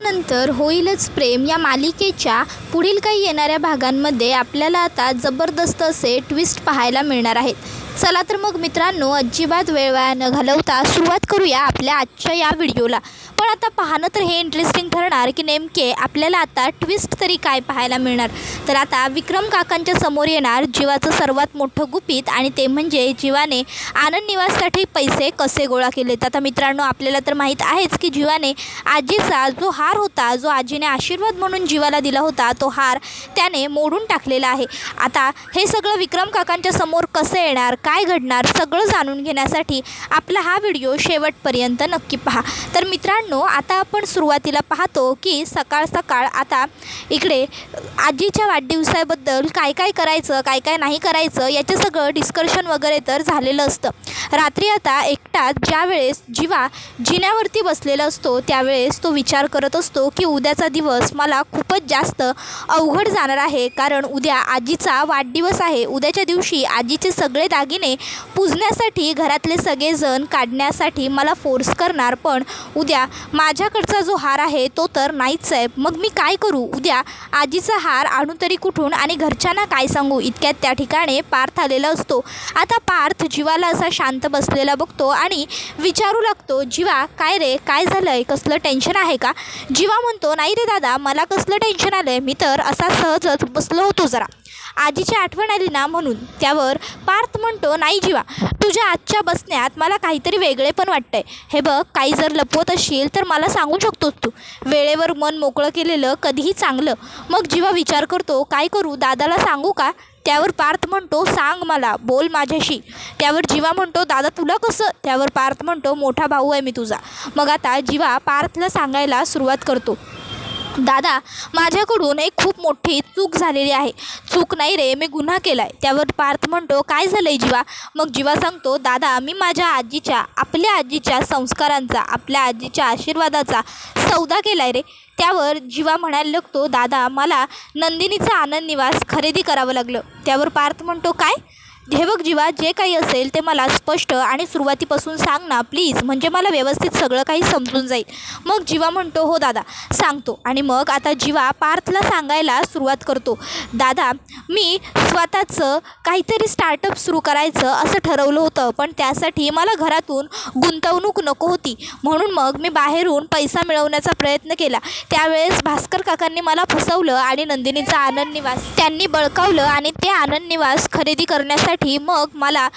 नंतर होईलच प्रेम. या मालिकेच्या पुढील काही येणाऱ्या भागांमध्ये आपल्याला आता जबरदस्त असे ट्विस्ट पाहायला मिळणार आहेत. चला तर मग मित्रांनो अजिबात वेळ वाया न घालवता सुरुवात करूया आपल्या आजच्या या व्हिडिओला. पण आता पाहणं तर हे इंटरेस्टिंग ठरणार की नेमके आपल्याला आता ट्विस्ट तरी काय पाहायला मिळणार? तर आता विक्रम काकांच्या समोर येणार जीवाचं सर्वात मोठं गुपित आणि ते म्हणजे जीवाने आनंद निवाससाठी पैसे कसे गोळा केलेत आता मित्रांनो आपल्याला तर माहीत आहेच की जीवाने आजीचा जो हार होता जो आजीने आशीर्वाद म्हणून जीवाला दिला होता तो हार त्याने मोडून टाकलेला आहे. आता हे सगळं विक्रम काकांच्या समोर कसं येणार काय घडणार सगळं जाणून घेण्यासाठी आपला हा व्हिडिओ शेवटपर्यंत नक्की पहा. तर मित्रांनो आता आपण सुरुवातीला पाहतो की सकाळ सकाळ आता इकडे आजीच्या वाढदिवसाबद्दल काय काय करायचं काय काय नाही करायचं याचं सगळं डिस्कशन वगैरे तर झालेलं असतं. रात्री आता एकटा ज्यावेळेस जीवा जिन्यावरती बसलेला असतो त्यावेळेस तो विचार करत असतो की उद्याचा दिवस मला खूपच जास्त अवघड जाणार आहे. कारण उद्या आजीचा वाढदिवस आहे. उद्याच्या दिवशी आजीचे सगळे दागिने पुजण्यासाठी घरातले सगळेजण काढण्यासाठी मला फोर्स करणार. पण उद्या माझ्याकडचा जो हार आहे तो तर नाहीच आहे. मग मी काय करू? उद्या आजीचा हार आणू तरी कुठून आणि घरच्यांना काय सांगू? इतक्यात त्या ठिकाणी पार्थ आलेला असतो. आता पार्थ जीवाला असा शांत बसलेला बघतो आणि विचारू लागतो जीवा काय रे? काय झालं आहे कसलं टेन्शन आहे का? जीवा म्हणतो नाही रे दादा मला कसलं टेन्शन आलं आहे मी तर असा सहजच बसलो होतो जरा. आजीची आठवण आली ना म्हणून त्यावर पार्थ म्हणतो नाही जीवा तुझ्या आजच्या बसण्यात मला काहीतरी वेगळे पण वाटतंय. हे बघ काही जर लपवत असशील तर मला सांगू शकतोस तू. वेळेवर मन मोकळं केलेलं कधीही चांगलं. मग जीवा विचार करतो काय करू दादाला सांगू का? त्यावर पार्थ म्हणतो सांग मला बोल माझ्याशी. त्यावर जीवा म्हणतो दादा तुला कसं? त्यावर पार्थ म्हणतो मोठा भाऊ आहे मी तुझा. मग आता जीवा पार्थला सांगायला सुरुवात करतो. दादा माझ्याकडून एक खूप मोठी चूक झालेली आहे. चूक नाही रे मी गुन्हा केला आहे त्यावर पार्थ म्हणतो काय झालं आहे जीवा? मग जीवा सांगतो दादा मी माझ्या आजीच्या आपल्या आजीच्या संस्कारांचा आपल्या आजीच्या आशीर्वादाचा सौदा केला आहे रे. त्यावर जीवा म्हणायला लागतो दादा मला नंदिनीचा आनंद निवास खरेदी करावं लागलं. त्यावर पार्थ म्हणतो काय? हे बघ जीवा जे काही असेल ते मला स्पष्ट आणि सुरुवातीपासून सांग ना प्लीज. म्हणजे मला व्यवस्थित सगळं काही समजून जाईल. मग जीवा म्हणतो हो दादा सांगतो. आणि मग आता जीवा पार्थला सांगायला सुरुवात करतो. दादा मी स्वतःचं काहीतरी स्टार्टअप सुरू करायचं असं ठरवलं होतं पण त्यासाठी मला घरातून गुंतवणूक नको होती. म्हणून मग मी बाहेरून पैसा मिळवण्याचा प्रयत्न केला. त्यावेळेस भास्कर काकांनी मला फसवलं आणि नंदिनीचा आनंद निवास त्यांनी बळकावलं आणि ते आनंद निवास खरेदी करण्यासाठी मग मला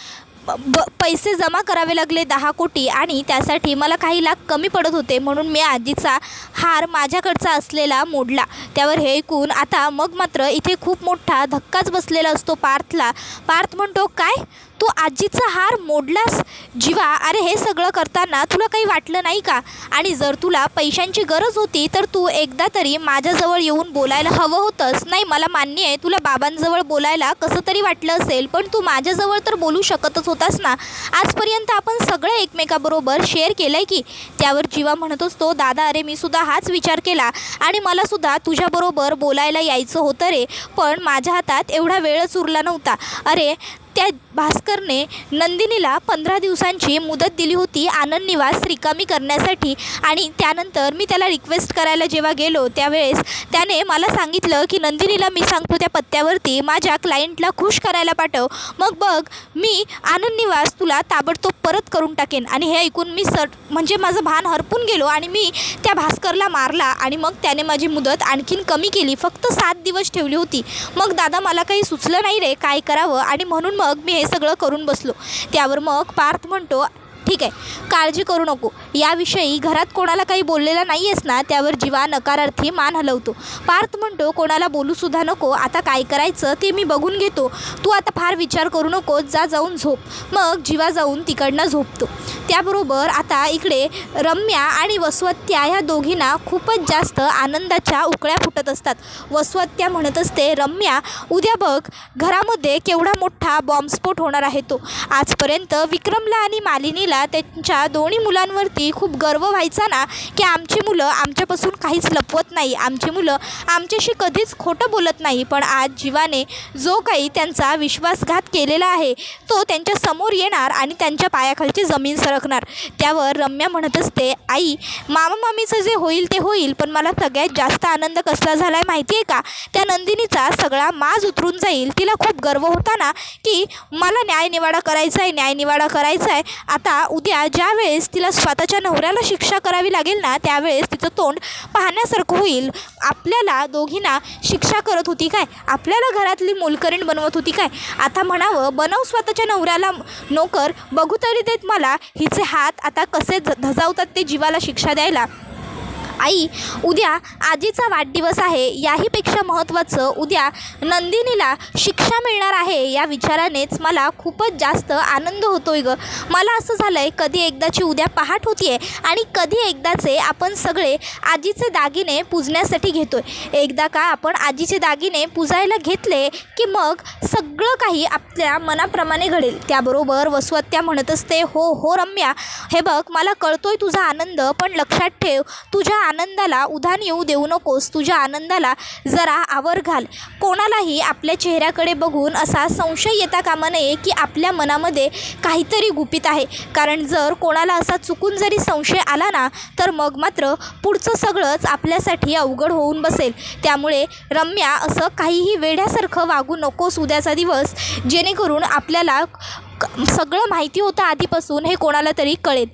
ब पैसे जमा करावे लागले दहा कोटी आणि त्यासाठी मला काही लाख कमी पडत होते. म्हणून मी आजीचा हार माझ्याकडचा असलेला मोडला. त्यावर हे ऐकून आता मग मात्र इथे खूप मोठा धक्काच बसलेला असतो पार्थला. पार्थ म्हणतो काय? तू आजीचा हार मोडलास जीवा? अरे हे सगळं करताना तुला काही वाटलं नाही का? आणि जर तुला पैशांची गरज होती तर तू एकदा तरी माझ्याजवळ येऊन बोलायला हवं होतंस. नाही मला मान्य आहे तुला बाबांजवळ बोलायला कसं तरी वाटलं असेल पण तू माझ्याजवळ तर बोलू शकतच होतास ना? आजपर्यंत आपण सगळं एकमेकाबरोबर शेअर केलं आहे की? त्यावर जीवा म्हणत असतो दादा अरे मी सुद्धा हाच विचार केला. आणि मला सुद्धा तुझ्याबरोबर बोलायला यायचं होतं रे पण माझ्या हातात एवढा वेळच उरला नव्हता. अरे त्या भास्करने नंदिनीला पंधरा दिवसांची मुदत दिली होती आनंद निवास रिकामी करण्यासाठी. आणि त्यानंतर मी त्याला रिक्वेस्ट करायला जेव्हा गेलो त्यावेळेस त्याने मला सांगितलं की नंदिनीला मी सांगतो त्या पत्त्यावरती माझ्या क्लायंटला खुश करायला पाठव. मग बघ मी आनंद निवास तुला ताबडतोब परत करून टाकेन. आणि हे ऐकून मी सट म्हणजे माझं भान हरपून गेलो आणि मी त्या भास्करला मारला आणि मग त्याने माझी मुदत आणखीन कमी केली. फक्त सात दिवस ठेवली होती. मग दादा मला काही सुचलं नाही रे काय करावं? आणि म्हणून मग मी हे सगळं करून बसलो. त्यावर मग पार्थ म्हणतो ठीक आहे काळजी करू नको. याविषयी घरात कोणाला काही बोललेला नाही आहेस ना त्यावर जीवा नकारार्थी मान हलवतो. पार्थ म्हणतो कोणाला बोलूसुद्धा नको आता काय करायचं ते मी बघून घेतो. तू आता फार विचार करू नको जा जाऊन झोप. मग जीवा जाऊन तिकडनं झोपतो. त्याबरोबर आता इकडे रम्या आणि वसवत्या ह्या दोघींना खूपच जास्त आनंदाच्या उकळ्या फुटत असतात. वसवत्या म्हणत असते रम्या उद्या बघ घरामध्ये केवढा मोठा बॉम्बस्फोट होणार आहे तो. आजपर्यंत विक्रमला आणि मालिनीला नंदिनीला त्यांच्या दोन्ही मुलांवरती खूप गर्व व्हायचा ना की आमची मुलं आमच्यापासून काहीच लपवत नाही. आमची मुलं आमच्याशी कधीच खोटं बोलत नाही पण आज जीवाने जो काही त्यांचा विश्वासघात केलेला आहे तो त्यांच्यासमोर येणार आणि त्यांच्या पायाखालची जमीन सरकणार. त्यावर रम्या म्हणत असते आई मामा मामीचं जे होईल ते होईल पण मला सगळ्यात जास्त आनंद कसला झाला आहे माहिती आहे का? त्या नंदिनीचा सगळा माज उतरून जाईल. तिला खूप गर्व होता ना की मला न्यायनिवाडा करायचा आहे न्यायनिवाडा करायचा आहे आता उद्या ज्यावेळेस तिला स्वतःच्या नवऱ्याला शिक्षा करावी लागेल ना त्यावेळेस तिचं तोंड पाहण्यासारखं होईल. आपल्याला दोघींना शिक्षा करत होती काय? आपल्याला घरातली मोलकरीण बनवत होती काय? आता म्हणावं बनव स्वतःच्या नवऱ्याला नोकर बघू तरी देत मला हिचे हात आता कसे ध धजावतात ते जीवाला शिक्षा द्यायला. आई उद्या आजीचा वाढदिवस आहे याहीपेक्षा महत्त्वाचं उद्या नंदिनीला शिक्षा मिळणार आहे या विचारानेच मला खूपच जास्त आनंद होतो आहे ग. मला असं झालं आहे कधी एकदाची उद्या पहाट होती आहे आणि कधी एकदाचे आपण सगळे आजीचे दागिने पूजण्यासाठी आहे एकदा का आपण आजीचे दागिने पूजायला घेतले की मग सगळं काही आपल्या मनाप्रमाणे घडेल. त्याबरोबर वसुआत्या म्हणत असते हो हो रम्या. हे बघ मला कळतोय तुझा आनंद पण लक्षात ठेव तुझ्या आनंदाला उधाण येऊ देऊ नकोस तुझ्या आनंदाला जरा आवर घाल. कोणालाही आपल्या चेहऱ्याकडे बघून असा संशय येता कामा नये की आपल्या मनामध्ये काहीतरी गुपित आहे. कारण जर कोणाला असा चुकून जरी संशय आला ना तर मग मात्र पुढचं सगळंच आपल्यासाठी अवघड होऊन बसेल. त्यामुळे रम्या असं काहीही वेढ्यासारखं वागू नकोस उद्याचा दिवस जेणेकरून आपल्याला सगळं माहिती होतं आधीपासून हे कोणाला तरी कळेल.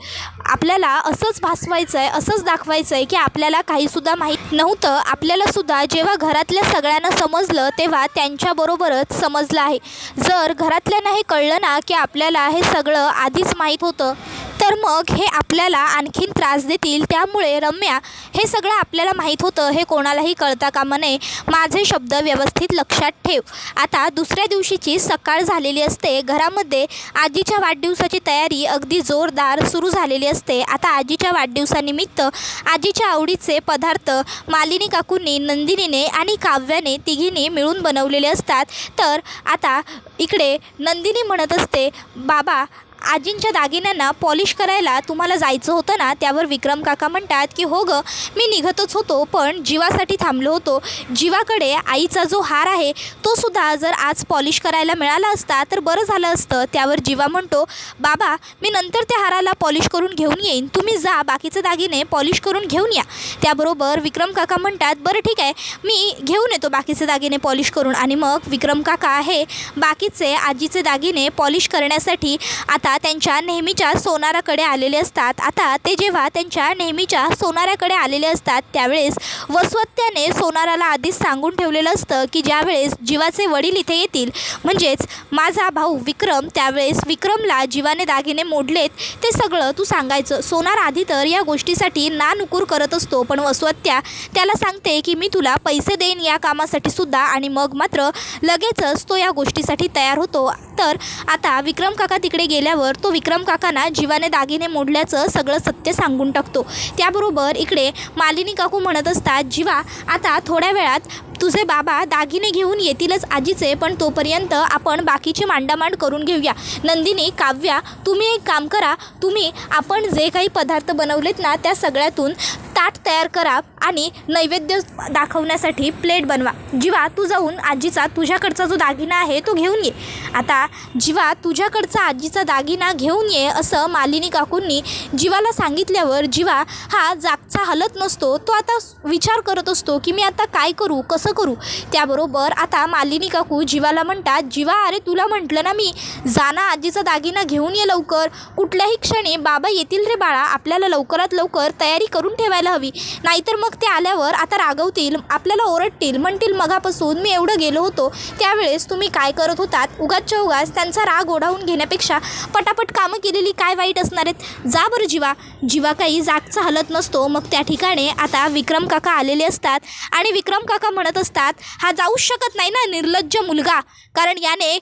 आपल्याला असंच भासवायचं आहे असंच दाखवायचं आहे की आपल्याला काहीसुद्धा माहीत नव्हतं. आपल्यालासुद्धा जेव्हा घरातल्या सगळ्यांना समजलं तेव्हा त्यांच्याबरोबरच समजलं आहे. जर घरातल्यांना हे कळलं ना की आपल्याला हे सगळं आधीच माहीत होतं तर मग हे आपल्याला आणखीन त्रास देतील. त्यामुळे रम्या हे सगळं आपल्याला माहीत होतं. हे कोणालाही कळता कामा नये. माझे शब्द व्यवस्थित लक्षात ठेव. आता दुसऱ्या दिवशीची सकाळ झालेली असते. घरामध्ये आजीच्या वाढदिवसाची तयारी अगदी जोरदार सुरू झालेली असते. आता आजीच्या वाढदिवसानिमित्त आजीच्या आवडीचे पदार्थ मालिनी काकूंनी नंदिनीने आणि काव्याने तिघींनी मिळून बनवलेले असतात. तर आता इकडे नंदिनी म्हणत असते बाबा आजींच्या दागिन्यांना पॉलिश करायला तुम्हाला जायचं होतं ना त्यावर विक्रम काका म्हणतात की हो गं मी निघतच होतो पण जीवासाठी थांबलो होतो. जीवाकडे आईचा जो हार आहे तो सुद्धा जर आज पॉलिश करायला मिळाला असता तर बरं झालं असतं. त्यावर जीवा म्हणतो बाबा मी नंतर त्या हाराला पॉलिश करून घेऊन येईन. तुम्ही जा बाकीचे दागिने पॉलिश करून घेऊन या. त्याबरोबर विक्रम काका म्हणतात बरं ठीक आहे मी घेऊन येतो बाकीचे दागिने पॉलिश करून. आणि मग विक्रम काका हे बाकीचे आजीचे दागिने पॉलिश करण्यासाठी आता आता त्यांच्या नेहमीच्या सोनाराकडे आलेले असतात. आता ते जेव्हा त्यांच्या नेहमीच्या सोनाराकडे आलेले असतात त्यावेळेस वसवत्याने सोनाराला आधीच सांगून ठेवलेलं असतं की ज्यावेळेस जीवाचे वडील इथे येतील म्हणजेच माझा भाऊ विक्रम त्यावेळेस विक्रमला जीवाने दागिने मोडलेत ते सगळं तू सांगायचं. सोनार आधी तर या गोष्टीसाठी ना नुकूर करत असतो पण वसवत्या त्याला सांगते की मी तुला पैसे देईन या कामासाठी सुद्धा आणि मग मात्र लगेचच तो या गोष्टीसाठी तयार होतो. तर आता विक्रम काका तिकडे गेल्यावर तो विक्रम काकांना जीवाने दागिने मोडल्याचं सगळं सत्य सांगून टाकतो. त्याबरोबर इकडे मालिनी काकू म्हणत असतात जीवा आता थोड्या वेळात तुझे बाबा दागिने घेऊन येतीलच आजीचे पण तोपर्यंत आपण बाकीची मांडामांड करून घेऊया. नंदिनी काव्या तुम्ही एक काम करा. तुम्ही आपण जे काही पदार्थ बनवलेत ना त्या सगळ्यातून ताट तयार करा आणि नैवेद्य दाखवण्यासाठी प्लेट बनवा. जीवा तू जाऊन आजीचा तुझ्याकडचा जो दागिना आहे तो घेऊन ये. आता जीवा तुझ्याकडचा आजीचा दागिना घेऊन ये असं मालिनी काकूंनी जीवाला सांगितल्यावर जीवा हा जागचा हलत नसतो. तो आता विचार करत असतो की मी आता काय करू कसं करू? त्याबरोबर आता मालिनी काकू जीवाला म्हणतात जीवा अरे तुला म्हटलं ना मी जाना आजीचा दागिना घेऊन ये लवकर. कुठल्याही क्षणी बाबा येतील रे बाळा आपल्याला लवकरात लवकर तयारी करून ठेवायला हवी. नाहीतर मग ते आल्यावर आता रागवतील आपल्याला ओरडतील म्हणतील मगापासून मी एवढं गेलो होतो त्यावेळेस तुम्ही काय करत होतात? उगाचच्या उगाच त्यांचा राग ओढावून घेण्यापेक्षा पटापट कामं केलेली काय वाईट असणार आहेत? जा बरं जीवा. जीवा काही जागचा हलत नसतो. मग त्या ठिकाणी आता विक्रम काका आलेले असतात आणि विक्रम काका म्हणत असतात हा जाऊच शकत नाही ना निर्लज्ज मुलगा. कारण याने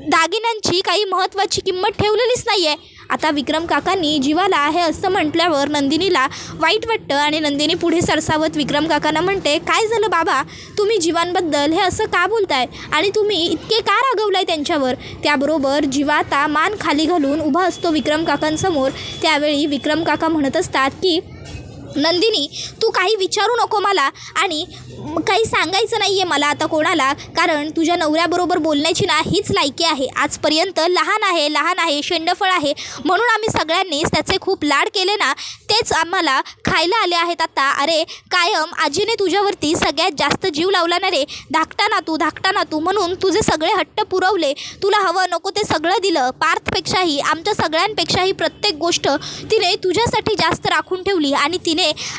दागिन्यांची काही महत्त्वाची किंमत ठेवलेलीच नाही आहे आता विक्रम काकांनी जीवाला हे असं म्हटल्यावर नंदिनीला वाईट वाटतं आणि नंदिनी पुढे सरसावत विक्रम काकांना म्हणते काय झालं बाबा? तुम्ही जीवांबद्दल हे असं का बोलताय? आणि तुम्ही इतके का रागवलाय त्यांच्यावर? त्याबरोबर जीवा आता मान खाली घालून उभा असतो विक्रम काकांसमोर. त्यावेळी विक्रम काका म्हणत असतात की नंदिनी तू काही विचारू नको मला आणि काही सांगायचं नाही आहे मला आता कोणाला कारण तुझ्या नवऱ्याबरोबर बोलण्याची ना हीच लायकी आहे. आजपर्यंत लहान आहे लहान आहे शेंडफळ आहे. म्हणून आम्ही सगळ्यांनीच त्याचे खूप लाड केले ना तेच आम्हाला खायला आले आहेत आता. अरे कायम आजीने तुझ्यावरती सगळ्यात जास्त जीव लावला ना रे. धाकटा ना तू धाकटा ना तू. म्हणून तुझे सगळे हट्ट पुरवले. तुला हवं नको ते सगळं दिलं. पार्थपेक्षाही आमच्या सगळ्यांपेक्षाही प्रत्येक गोष्ट तिने तुझ्यासाठी जास्त राखून ठेवली आणि तिने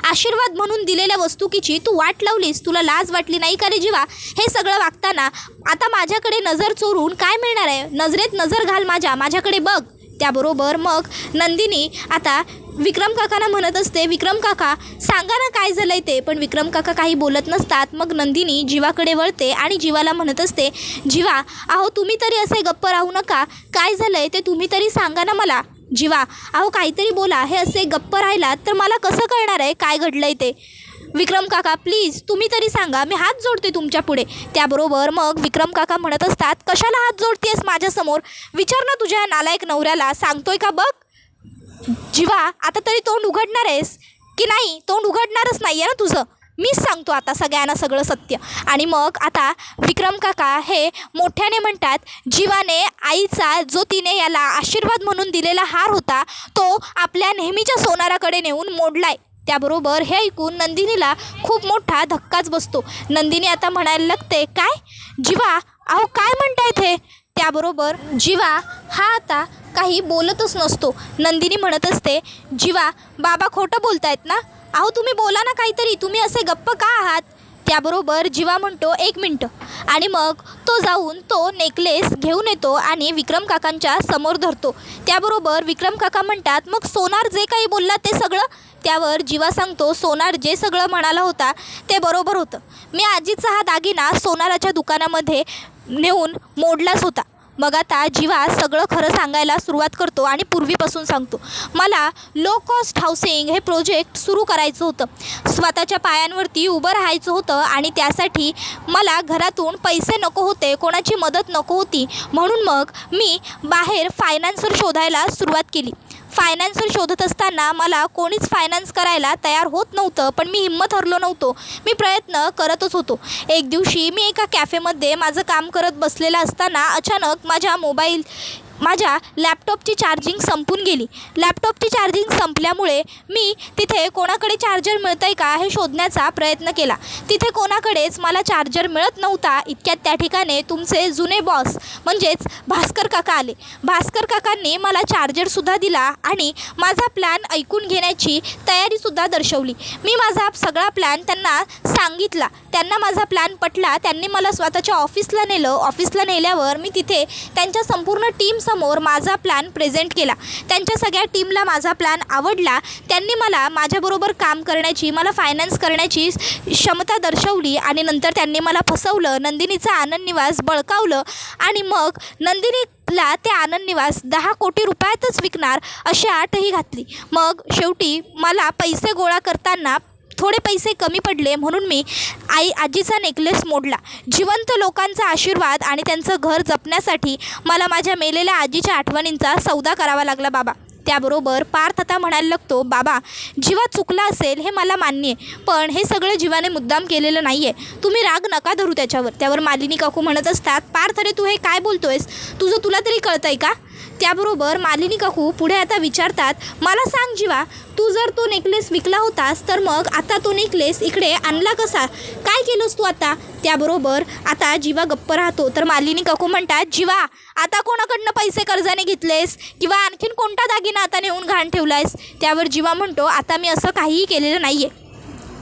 आशीर्वाद म्हणून दिलेल्या वस्तुकीची तू वाट लावलीस तुला लाज वाटली नाही का रे जीवा? हे सगळं वागताना आता माझ्याकडे नजर चोरून काय मिळणार आहे? नजरेत नजर घाल माझ्या माझ्याकडे बघ. त्याबरोबर मग नंदिनी आता विक्रम काकांना म्हणत असते विक्रम काका सांगा ना काय झालं आहे ते? पण विक्रम काका काही बोलत नसतात. मग नंदिनी जीवाकडे वळते आणि जीवाला म्हणत असते जीवा अहो तुम्ही तरी असे गप्प राहू नका. काय झालं आहे ते तुम्ही तरी सांगा ना मला. जीवा अहो काहीतरी बोला हे असे गप्प राहिलात तर मला कसं कळणार आहे? काय घडलं आहे ते? विक्रम काका प्लीज तुम्ही तरी सांगा मी हात जोडते तुमच्यापुढे. त्याबरोबर मग विक्रम काका म्हणत असतात कशाला हात जोडतेस माझ्यासमोर? विचार ना तुझ्या नालायक नवऱ्याला सांगतोय का बघ? जीवा आता तरी तोंड उघडणार आहेस की नाही? तोंड उघडणारच नाही आहे ना तुझं. मीच सांगतो आता सगळ्यांना सगळं सत्य. आणि मग आता विक्रम काका हे मोठ्याने म्हणतात जीवाने आईचा जो तिने याला आशीर्वाद म्हणून दिलेला हार होता तो आपल्या नेहमीच्या सोनाराकडे नेऊन मोडलाय. त्याबरोबर हे ऐकून नंदिनीला खूप मोठा धक्काच बसतो. नंदिनी आता म्हणायला लागते काय? जीवा अहो काय म्हणतायत हे? त्याबरोबर जीवा हा आता काही बोलतच नसतो. नंदिनी म्हणत असते जीवा बाबा खोटं बोलतायत ना? अहो तुम्ही बोला ना काहीतरी. तुम्ही असे गप्प का आहात? त्याबरोबर जीवा म्हणतो एक मिनटं. आणि मग तो जाऊन तो नेकलेस घेऊन येतो आणि विक्रम काकांच्या समोर धरतो. त्याबरोबर विक्रम काका म्हणतात मग सोनार जे काही बोलला ते सगळं? त्यावर जीवा सांगतो सोनार जे सगळं म्हणाला होता ते बरोबर होतं. मी आजीचा हा दागिना सोनाराच्या दुकानामध्ये नेऊन मोडलाच होता. मग आता जीवा सगळं खरं सांगायला सुरुवात करतो आणि पूर्वीपासून सांगतो. मला लो कॉस्ट हाऊसिंग हे प्रोजेक्ट सुरू करायचं होतं. स्वतःच्या पायांवरती उभं राहायचं होतं आणि त्यासाठी मला घरातून पैसे नको होते कोणाची मदत नको होती. म्हणून मग मी बाहेर फायनान्सर शोधायला सुरुवात केली. फायनान्सर शोधत असताना मला कोणीच फायनान्स करायला तयार होत नव्हतं पण मी हिंमत हरलो नव्हतो. मी प्रयत्न करतच होतो. एक दिवशी मी एका कॅफेमध्ये माझं काम करत बसलेलं असताना अचानक माझ्या मोबाईल माझ्या लॅपटॉपची चार्जिंग संपून गेली. लॅपटॉपची चार्जिंग संपल्यामुळे मी तिथे कोणाकडे चार्जर मिळतं आहे का हे शोधण्याचा प्रयत्न केला. तिथे कोणाकडेच मला चार्जर मिळत नव्हता. इतक्यात त्या ठिकाणी तुमचे जुने बॉस म्हणजेच भास्कर काका आले. भास्कर काकांनी मला चार्जरसुद्धा दिला आणि माझा प्लॅन ऐकून घेण्याची तयारीसुद्धा दर्शवली. मी माझा सगळा प्लॅन त्यांना सांगितला. त्यांना माझा प्लॅन पटला. त्यांनी मला स्वतःच्या ऑफिसला नेलं. ऑफिसला नेल्यावर मी तिथे त्यांच्या संपूर्ण समोर माझा प्लॅन प्रेझेंट केला. त्यांच्या सगळ्या टीमला माझा प्लॅन आवडला. त्यांनी मला माझ्याबरोबर काम करण्याची मला फायनान्स करण्याची क्षमता दर्शवली आणि नंतर त्यांनी मला फसवलं. नंदिनीचा आनंद निवास बळकावलं आणि मग नंदिनीला ते आनंद निवास दहा कोटी रुपयातच विकणार अशी आठही घातली. मग शेवटी मला पैसे गोळा करताना थोडे पैसे कमी पडले म्हणून मी आई आजीचा नेकलेस मोडला. जिवंत लोकांचा आशीर्वाद आणि त्यांचं घर जपण्यासाठी मला माझ्या मेलेल्या आजीच्या आठवणींचा सौदा करावा लागला बाबा. त्याबरोबर पार्थ आता म्हणायला लागतो बाबा जीवा चुकला असेल हे मला मान्य आहे पण हे सगळं जीवाने मुद्दाम केलेलं नाही आहे तुम्ही राग नका धरू त्याच्यावर. त्यावर मालिनी काकू म्हणत असतात पार्थ अरे तू हे काय बोलतोयस? तुझं तुला तरी कळतंय का? त्याबरोबर मालिनी काकू पुढे आता विचारतात मला सांग जीवा तू जर तो नेकलेस विकला होतास तर मग आता तो नेकलेस इकडे आणला कसा? काय केलंस तू आता? त्याबरोबर आता जीवा गप्प राहतो. तर मालिनी काकू म्हणतात जीवा आता कोणाकडनं पैसे कर्जाने घेतलेस? किंवा आणखीन कोणता दागिना आता नेऊन घाण ठेवलायस? त्यावर जीवा म्हणतो आता मी असं काहीही केलेलं नाही आहे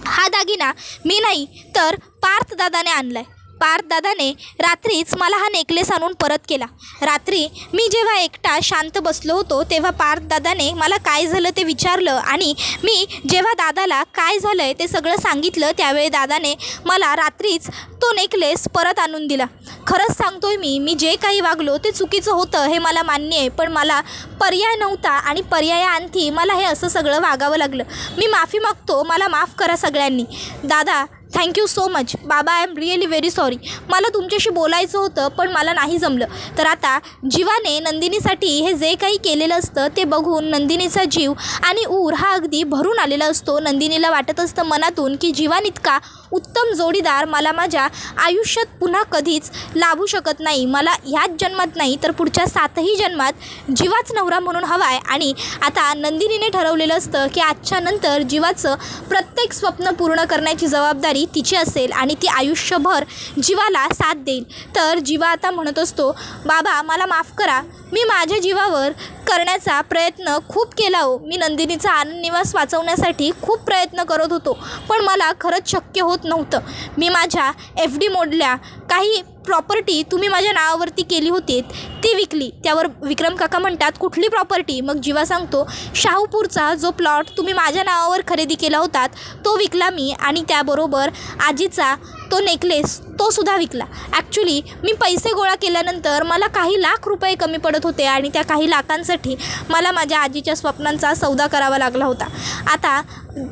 हा दागिना मी नाही तर पार्थ दादाने आणलाय. पार्थदादाने रात्रीच मला हा नेकलेस आणून परत केला. रात्री मी जेव्हा एकटा शांत बसलो होतो तेव्हा पार्थदादाने मला काय झालं ते विचारलं आणि मी जेव्हा दादाला काय झालं आहे ते सगळं सांगितलं त्यावेळी दादाने मला रात्रीच तो नेकलेस परत आणून दिला. खरंच सांगतोय मी मी जे काही वागलो ते चुकीचं होतं हे मला मान्य आहे पण मला पर्याय नव्हता आणि पर्यायाअंती मला हे असं सगळं वागावं लागलं. मी माफी मागतो मला माफ करा सगळ्यांनी. दादा थँक्यू सो मच बाबा I am really very sorry मला तुमच्याशी बोलायचं होतं पण मला नाही जमलं. तर आता जीवाने नंदिनीसाठी हे जे काही केलेलं असतं ते बघून नंदिनीचा जीव आणि ऊर हा अगदी भरून आलेला असतो. नंदिनीला वाटत असतं मनातून की जीवान इतका उत्तम जोडीदार मला माझ्या आयुष्यात पुन्हा कधीच लाभू शकत नाही. मला ह्याच जन्मात नाही तर पुढच्या सातही जन्मात जीवाच नवरा म्हणून हवा आहे आणि आता नंदिनीने ठरवलेलं असतं की आजच्या नंतर जीवाचं प्रत्येक स्वप्न पूर्ण करण्याची जबाबदारी तिची असेल आणि ती आयुष्यभर जीवाला साथ देईल. तर जीवा आता म्हणत असतो बाबा मला माफ करा. मी माझ्या जीवावर करण्याचा प्रयत्न खूप केला हो. मी नंदिनीचा आनंद निवास वाचवण्यासाठी खूप प्रयत्न करत होतो. पण मला खरंच शक्य होत नव्हतं. मी माझ्या एफ डी मोडल्या काही प्रॉपर्टी तुम्ही माझ्या नावावरती केली होती ती विकली. त्यावर विक्रम काका म्हणतात कुठली प्रॉपर्टी मग जीवा सांगतो शाहूपूरचा जो प्लॉट तुम्ही माझ्या नावावर खरेदी केला होतात तो विकला मी आणि त्याबरोबर आजीचा तो नेकलेस तो सुद्धा विकला. ॲक्च्युली मी पैसे गोळा केल्यानंतर मला काही लाख रुपये कमी पडत होते आणि त्या काही लाखांसाठी मला माझ्या आजीच्या स्वप्नांचा सौदा करावा लागला होता. आता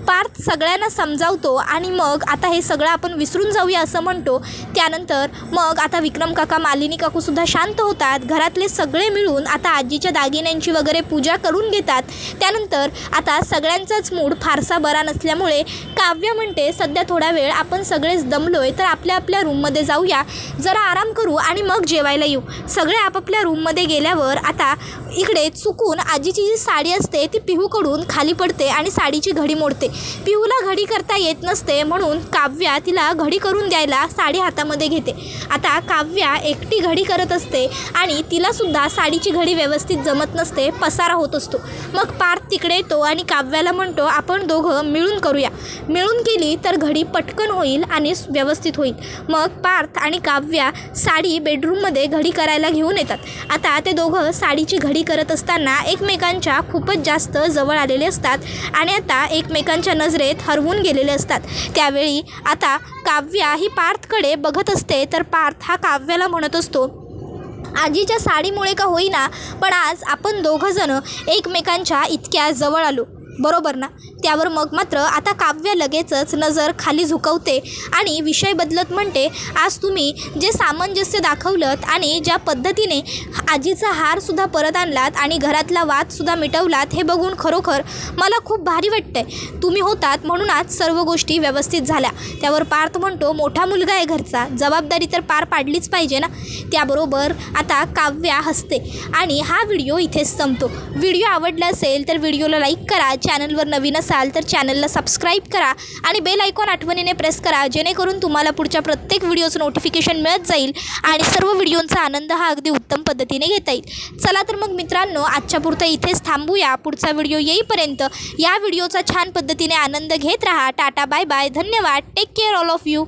पार्थ सगळ्यांना समजावतो आणि मग आता हे सगळं आपण विसरून जाऊया असं म्हणतो. त्यानंतर मग आता विक्रम काका मालिनी काकूसुद्धा शांत होतात. घरातले सगळे मिळून आता आजीच्या दागिन्यांची वगैरे पूजा करून घेतात. त्यानंतर आता सगळ्यांचाच मूड फारसा बरा नसल्यामुळे काव्य म्हणते सध्या थोडा वेळ आपण सगळेच आहे तर आपल्या आपल्या रूममध्ये जाऊया. जरा आराम करू आणि मग जेवायला येऊ. सगळे आपापल्या रूममध्ये गेल्यावर आता इकडे चुकून आजीची जी साडी असते ती पिहूकडून खाली पडते आणि साडीची घडी मोडते. पिहूला घडी करता येत नसते म्हणून काव्या तिला घडी करून द्यायला साडी हातामध्ये घेते. आता काव्या एकटी घडी करत असते आणि तिलासुद्धा साडीची घडी व्यवस्थित जमत नसते पसारा होत असतो. मग पार्थ तिकडे येतो आणि काव्याला म्हणतो आपण दोघं मिळून करूया. मिळून केली तर घडी पटकन होईल आणि व्यवस्थित होईल. मग पार्थ आणि काव्या साडी बेडरूममध्ये घडी करायला घेऊन येतात. आता ते दोघं साडीची घडी करत असताना एकमेकांच्या खूपच जास्त जवळ आलेले असतात आणि आता एकमेकांच्या नजरेत हरवून गेलेले असतात. त्यावेळी आता काव्या ही पार्थकडे बघत असते तर पार्थ हा काव्याला म्हणत असतो आजीच्या साडीमुळे का होईना पण आज आपण दोघंजणं एकमेकांच्या इतक्या जवळ आलो. बरोबर ना? त्यावर मग मात्र आता काव्य लगेचच नजर खाली झुकवते आणि विषय बदलत म्हणते आज तुम्ही जे सामंजस्य दाखवलं आणि ज्या पद्धतीने आजीचा हारसुद्धा परत आणलात आणि घरातला वादसुद्धा मिटवलात हे बघून खरोखर मला खूप भारी वाटतंय. तुम्ही होतात म्हणून आज सर्व गोष्टी व्यवस्थित झाल्या. त्यावर पार्थ म्हणतो मोठा मुलगा आहे घरचा. जबाबदारी तर पार पाडलीच पाहिजे ना त्याबरोबर आता काव्या हसते आणि हा व्हिडिओ इथेच संपतो. व्हिडिओ आवडला असेल तर व्हिडिओला लाईक करा चॅनलवर नवीन असाल तर चॅनलला सबस्क्राईब करा आणि बेल आयकॉन आठवणीने प्रेस करा जेणेकरून तुम्हाला पुढच्या प्रत्येक व्हिडिओचं नोटिफिकेशन मिळत जाईल आणि सर्व व्हिडिओंचा आनंद हा अगदी उत्तम पद्धतीने घेता येईल. चला तर मग मित्रांनो आजच्यापुरतं इथेच थांबूया. पुढचा व्हिडिओ येईपर्यंत या व्हिडिओचा छान पद्धतीने आनंद घेत राहा. Tata bye bye. धन्यवाद. Take care all of you